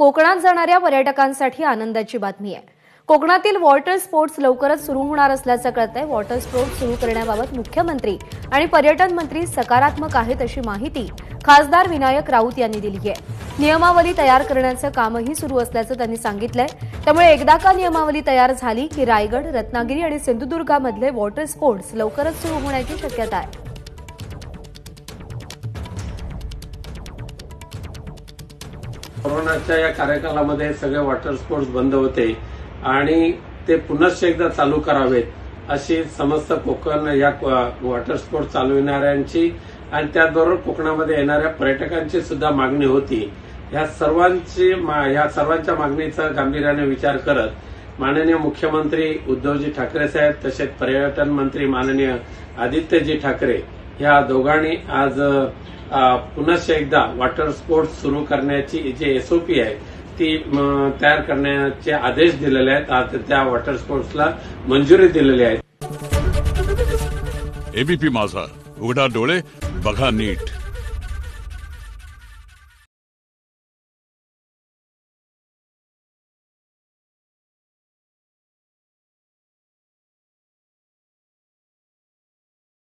कोकणात जाणाऱ्या पर्यटकांसाठी आनंदाची बातमी आहे. कोकणातील वॉटर स्पोर्ट्स लवकरच सुरू होणार असल्याचं कळतंय वॉटर स्पोर्ट्स सुरू करण्याबाबत मुख्यमंत्री आणि पर्यटन मंत्री सकारात्मक आहेत अशी माहिती खासदार विनायक राऊत यांनी दिली आहे. नियमावली तयार करण्याचं कामही सुरू असल्याचं त्यांनी सांगितलंय. त्यामुळे एकदा का नियमावली तयार झाली की रायगड रत्नागिरी आणि सिंधुदुर्गामधले वॉटर स्पोर्ट्स लवकरच सुरू होण्याची शक्यता आहे. कोरोनाच्या या कार्यकालामध्ये सगळे वॉटर स्पोर्ट्स बंद होते आणि ते पुनश्च एकदा चालू करावेत अशी समस्त कोकण या वॉटर स्पोर्ट्स चालविणाऱ्यांची आणि त्याचबरोबर कोकणामध्ये येणाऱ्या पर्यटकांची सुद्धा मागणी होती. या सर्वांची मा- या सर्वांच्या मागणीचा गांभीर्याने विचार करत माननीय मुख्यमंत्री उद्धवजी ठाकरे साहेब तसेच पर्यटन मंत्री माननीय आदित्यजी ठाकरे या दोघांनी आज पुनश्च एकदा वॉटर स्पोर्ट्स सुरू करण्याची जी एसओपी आहे ती तयार करण्याचे आदेश दिलेले आहेत. आज त्या वॉटर स्पोर्ट्सला मंजुरी दिलेली आहे. एबीपी माझा. उघडा डोळे बघा नीट.